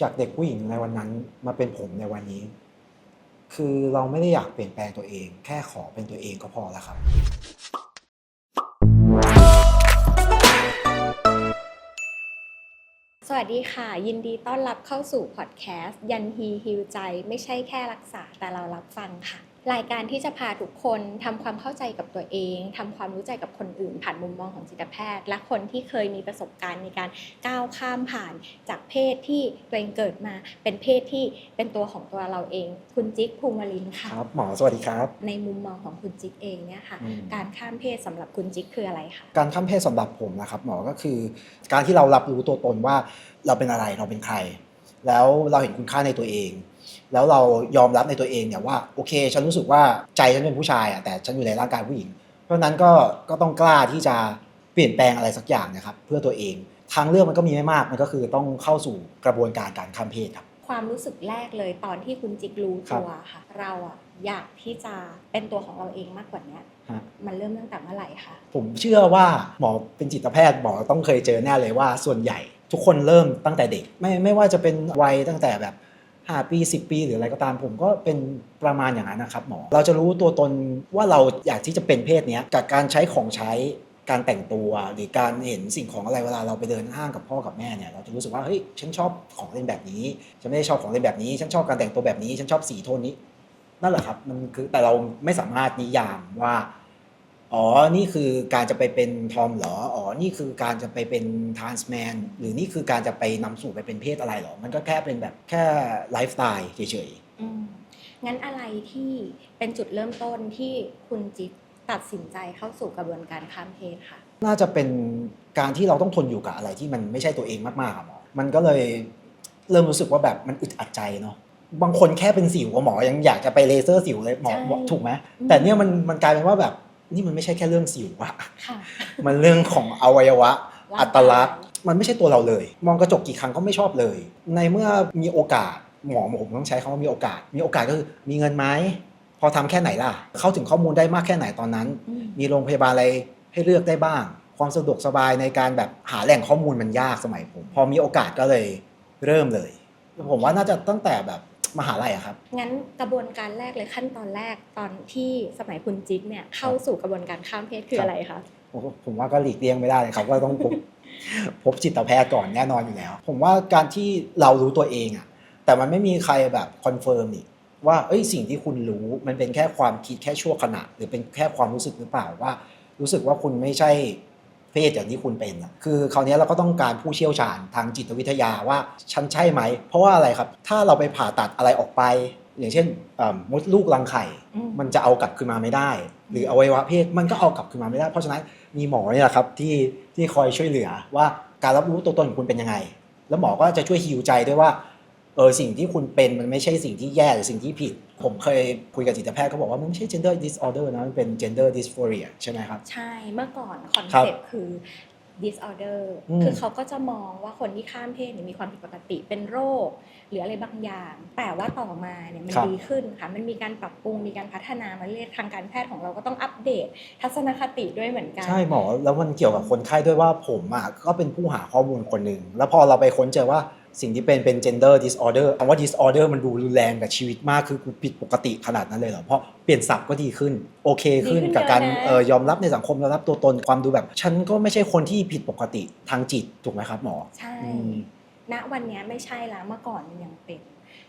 จากเด็กผู้หญิงในวันนั้นมาเป็นผมในวันนี้ คือเราไม่ได้อยากเปลี่ยนแปลงตัวเอง แค่ขอเป็นตัวเองก็พอแล้วครับ สวัสดีค่ะ ยินดีต้อนรับเข้าสู่พอดแคสต์ ยันฮีฮิวใจ ไม่ใช่แค่รักษาแต่เรารับฟังค่ะ รายการที่จะพาทุกคนทำความเข้าใจกับตัวเองทำความรู้ใจกับคนอื่น ผ่านมุมมองของจิตแพทย์ และคนที่เคยมีประสบการณ์ในการก้าวข้ามผ่านจากเพศที่ตัวเองเกิดมา เป็นเพศที่เป็นตัวของตัวเราเอง คุณจิ๊กภูมิลินค่ะครับหมอสวัสดีครับ ในมุมมองของคุณจิ๊กเองเนี่ยค่ะอืมการข้ามเพศสำหรับคุณจิ๊กคืออะไรคะการข้ามเพศสำหรับผมนะครับหมอก็คือ การที่เรารับรู้ตัวตนว่าเราเป็นอะไรเราเป็นใคร แล้วเราเห็นคุณค่าในตัวเอง แล้วเรายอมรับในตัวเองเนี่ยว่าโอเค ฉันรู้สึกว่าใจฉันเป็นผู้ชายอะแต่ฉันอยู่ในร่างกายผู้หญิง เพราะฉะนั้นก็ก็ต้องกล้าที่จะเปลี่ยนแปลงอะไรสักอย่างนะครับเพื่อตัวเองทางเลือกมันก็มีไม่มากมันก็คือต้องเข้าสู่กระบวนการการข้ามเพศครับ ความรู้สึกแรกเลยตอนที่คุณจิ๊กรู้ครับตัวค่ะ เราอะอยากที่จะเป็นตัวของเราเองมากกว่าเนี้ยฮะมันเริ่มตั้งแต่เมื่อไหร่คะผมเชื่อว่าหมอเป็นจิตแพทย์หมอต้องเคยเจอแน่เลยว่าส่วนใหญ่ ทุกคนเริ่มตั้งแต่เด็ก ไม่ไม่ว่าจะเป็นวัยตั้งแต่แบบ 5 ปี 10 ปี หรืออะไรก็ตามผมก็เป็นประมาณอย่างนั้นนะครับหมอ เราจะรู้ตัวตนว่าเราอยากที่จะเป็นเพศเนี้ยกับการใช้ของใช้การแต่งตัวหรือการเห็นสิ่งของอะไรเวลาเราไปเดินห้างกับพ่อกับแม่เนี่ยเราจะรู้สึกว่าเฮ้ยฉันชอบของเล่นแบบนี้ฉันไม่ได้ชอบของเล่นแบบนี้ ฉันชอบการแต่งตัวแบบนี้ ฉันชอบสีโทนนี้ นั่นแหละครับมันคือแต่เราไม่สามารถนิยามว่า อ๋อ นี่คือการจะไปเป็นทอมเหรอ อ๋อ นี่คือการจะไปเป็นทรานส์แมน หรือนี่คือการจะไปนำสู่ไปเป็นเพศอะไรเหรอ มันก็แค่เป็นแบบแค่ไลฟ์สไตล์เฉยอืมงั้นอะไรที่เป็นจุดเริ่มต้นที่คุณจิ๊กตัดสินใจเข้าสู่กระบวนการข้ามเพศค่ะๆน่าจะเป็นการที่เราต้องทนอยู่กับอะไรที่มันไม่ใช่ตัวเองมากๆอะหมอ มันก็เลยเริ่มรู้สึกว่าแบบมันอึดอัดใจเนาะบางคนแค่เป็นสิวอะหมอยังอยากจะไปเลเซอร์สิวเลยหมอใช่บอกถูกไหมอืมแต่เนี่ยมันมันกลายเป็นว่าแบบ นี่มันไม่ใช่แค่เรื่องสิวอะค่ะมันเรื่องของอวัยวะร่างกายอัตลักษณ์ มันไม่ใช่ตัวเราเลย มองกระจกกี่ครั้งก็ไม่ชอบเลย ในเมื่อมีโอกาสหมอผมต้องใช้คำว่ามีโอกาส มีโอกาสก็คือมีเงินไหมพอทำแค่ไหนล่ะ เข้าถึงข้อมูลได้มากแค่ไหนตอนนั้นอืมมีโรงพยาบาลอะไรให้เลือกได้บ้าง ความสะดวกสบายในการแบบหาแหล่งข้อมูลมันยากสมัยผม พอมีโอกาสก็เลยเริ่มเลย ผมว่าน่าจะตั้งแต่แบบ มหาลัยอะครับ งั้นกระบวนการแรกเลยขั้นตอนแรกตอนที่สมัยคุณจิ๊กเนี่ยเข้าสู่กระบวนการข้ามเพศคือครับอะไรคะผมผมว่าก็หลีกเลี่ยงไม่ได้เลยครับก็ต้องพบพบจิตแพทย์ก่อนแน่นอนอยู่แล้ว ผมว่าการที่เรารู้ตัวเองอะแต่มันไม่มีใครแบบคอนเฟิร์มนี่ว่าเอ้ยสิ่งที่คุณรู้มันเป็นแค่ความคิดแค่ชั่วขณะ หรือเป็นแค่ความรู้สึกหรือเปล่าว่า รู้สึกว่าคุณไม่ใช่ เพศอย่างที่คุณเป็นอะคือคราวนี้เราก็ต้องการผู้เชี่ยวชาญทางจิตวิทยาว่าฉันใช่ไหม เพราะว่าอะไรครับ ถ้าเราไปผ่าตัดอะไรออกไป อย่างเช่นเอิ่มมดลูกรังไข่อืมมันจะเอากลับคืนมาไม่ได้ หรืออวัยวะเพศมันก็เอากลับคืนมาไม่ได้ เพราะฉะนั้นมีหมอเนี่ยแหละครับที่ที่คอยช่วยเหลือว่าการรับรู้ตัวตนของคุณเป็นยังไง แล้วหมอก็จะช่วยฮิวใจด้วยว่า เออสิ่งที่คุณเป็นมันไม่ใช่สิ่งที่แย่หรือสิ่งที่ผิด ผมเคยคุยกับจิตแพทย์เขาบอกว่ามันไม่ใช่ gender disorder นะ มันเป็น gender dysphoria ใช่ไหมครับ ใช่เมื่อก่อนคอนครับเซ็ปต์คือ disorder อืมคือเขาก็จะมองว่าคนที่ข้ามเพศเนี่ยมีความผิดปกติเป็นโรค หรืออะไรบางอย่าง แต่ว่าต่อมาเนี่ยมันดีขึ้นค่ะมันมีการปรับปรุงมีการพัฒนามาเรื่อยๆทางการแพทย์ของเราก็ต้องอัปเดต ทัศนคติด้วยเหมือนกัน ใช่หมอ แล้วมันเกี่ยวกับคนไข้ด้วยว่าผมอะก็เป็นผู้หาข้อมูลคนหนึ่งแล้วพอเราไปค้นเจอว่า สิ่งที่เป็นเป็น gender disorder คำว่า disorder มันดูรุนแรงกับชีวิตมากคือกูผิดปกติขนาดนั้นเลยเหรอ เพราะเปลี่ยนศัพท์ก็ดีขึ้น โอเคขึ้นดีขึ้นกับการเยอะนะเออยอมรับในสังคมยอมรับตัวตนความดูแบบ ฉันก็ไม่ใช่คนที่ผิดปกติทางจิตถูกไหมครับหมอ ใช่อืมณวันเนี้ยไม่ใช่แล้วเมื่อก่อนมันยังเป็น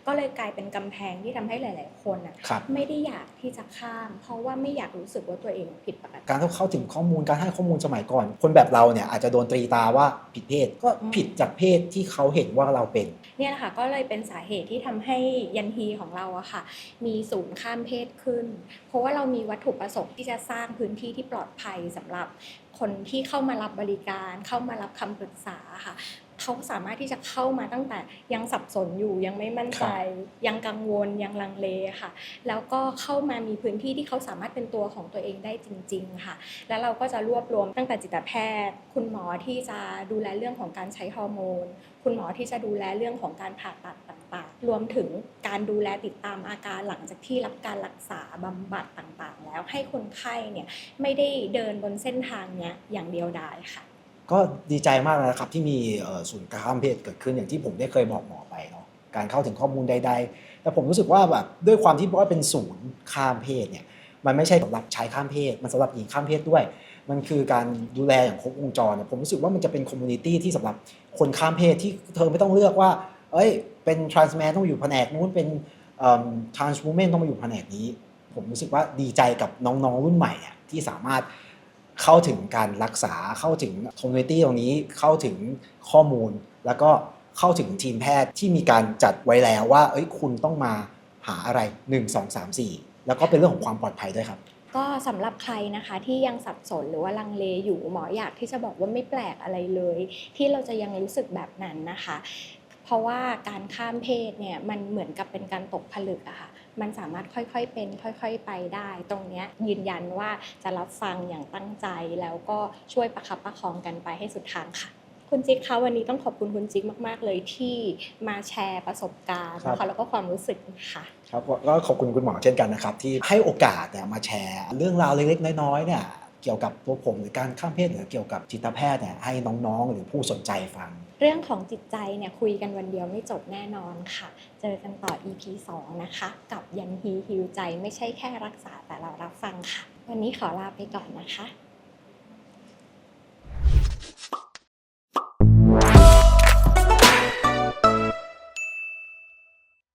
ก็เลยกลายเป็นกำแพงที่ทำให้หลาย ๆ คนอะครับ ไม่ได้อยากที่จะข้าม เพราะว่าไม่อยากรู้สึกว่าตัวเองผิดปกติ การเข้าถึงข้อมูลการให้ข้อมูลสมัยก่อน คนแบบเราเนี่ยอาจจะโดนตรีตาว่าผิดเพศก็อืมผิดจากเพศที่เขาเห็นว่าเราเป็น เนี่ยแหละค่ะก็เลยเป็นสาเหตุที่ทำให้ยันฮีของเราอะค่ะ มีศูนย์ข้ามเพศขึ้น เพราะว่าเรามีวัตถุประสงค์ที่จะสร้างพื้นที่ที่ปลอดภัยสำหรับคนที่เข้ามารับบริการ เข้ามารับคำปรึกษาค่ะ เขาสามารถที่จะเข้ามาตั้งแต่ยังสับสนอยู่ยังไม่มั่นใจ ยังกังวลยังลังเลค่ะ แล้วก็เข้ามามีพื้นที่ที่เขาสามารถเป็นตัวของตัวเองได้จริง ๆ ค่ะ แล้วเราก็จะรวบรวมตั้งแต่จิตแพทย์ คุณหมอที่จะดูแลเรื่องของการใช้ฮอร์โมน คุณหมอที่จะดูแลเรื่องของการผ่าตัดต่างๆ รวมถึงการดูแลติดตามอาการหลังจากที่รับการรักษาบำบัดต่างๆ แล้วให้คนไข้เนี่ยไม่ได้เดินบนเส้นทางเนี้ยอย่างเดียวดายค่ะ ก็ดีใจมากนะครับที่มีศูนย์การข้ามเพศเกิดขึ้นอย่างที่ผมได้เคยบอกหมอไปเนาะการเข้าถึงข้อมูลใดๆแต่ผมรู้สึกว่าแบบด้วยความที่ว่าเป็นศูนย์ข้ามเพศเนี่ยมันไม่ใช่สำหรับชายข้ามเพศ มันสำหรับหญิงข้ามเพศด้วย มันคือการดูแลอย่างครบวงจรเนี่ยผมรู้สึกว่ามันจะเป็นคอมมูนิตี้ที่สำหรับคนข้ามเพศที่เธอไม่ต้องเลือกว่า เอ้ย เป็น trans man ต้องอยู่แผนกนู้นเป็นเอิ่ม trans woman ต้องมาอยู่แผนกนี้ ผมรู้สึกว่าดีใจกับน้องๆรุ่นใหม่ที่สามารถ เข้าถึงการรักษาเข้าถึงคอมมูนิตี้ตรงนี้เข้าถึงข้อมูล แล้วก็เข้าถึงทีมแพทย์ที่มีการจัดไว้แล้วว่า เอ้ยคุณต้องมาหาอะไร 1 2 3 4 แล้วก็เป็นเรื่องของความปลอดภัยด้วยครับ ก็สำหรับใครนะคะที่ยังสับสนหรือว่าลังเลอยู่หมออยากที่จะบอกว่าไม่แปลกอะไรเลย ที่เราจะยังรู้สึกแบบนั้นนะคะ เพราะว่าการข้ามเพศเนี่ยมันเหมือนกับเป็นการตกผลึกอะค่ะ มันสามารถค่อยๆเป็น ค่อยๆไปได้ ตรงเนี้ยยืนยันว่าจะรับฟังอย่างตั้งใจ แล้วก็ช่วยประคับประคองกันไปให้สุดทางค่ะคุณจิ๊กคะวันนี้ต้องขอบคุณคุณจิ๊กมาก ๆ เลยที่มาแชร์ประสบการณ์ครับนะคะแล้วก็ความรู้สึกค่ะครับก็ขอบคุณคุณหมอเช่นกันนะครับ ที่ให้โอกาสเนี่ยมาแชร์ เรื่องราวเล็กๆน้อยๆเนี่ย เกี่ยวกับตัวผมหรือการข้ามเพศหรือเกี่ยวกับจิตแพทย์เนี่ยให้น้องๆ หรือผู้สนใจฟัง เรื่องของจิตใจเนี่ยคุยกันวันเดียวไม่จบแน่นอนค่ะ เจอกันต่อ EP 2 นะคะ กับยันฮีฮิวใจไม่ใช่แค่รักษาแต่เรารับฟังค่ะ วันนี้ขอลาไปก่อนนะคะ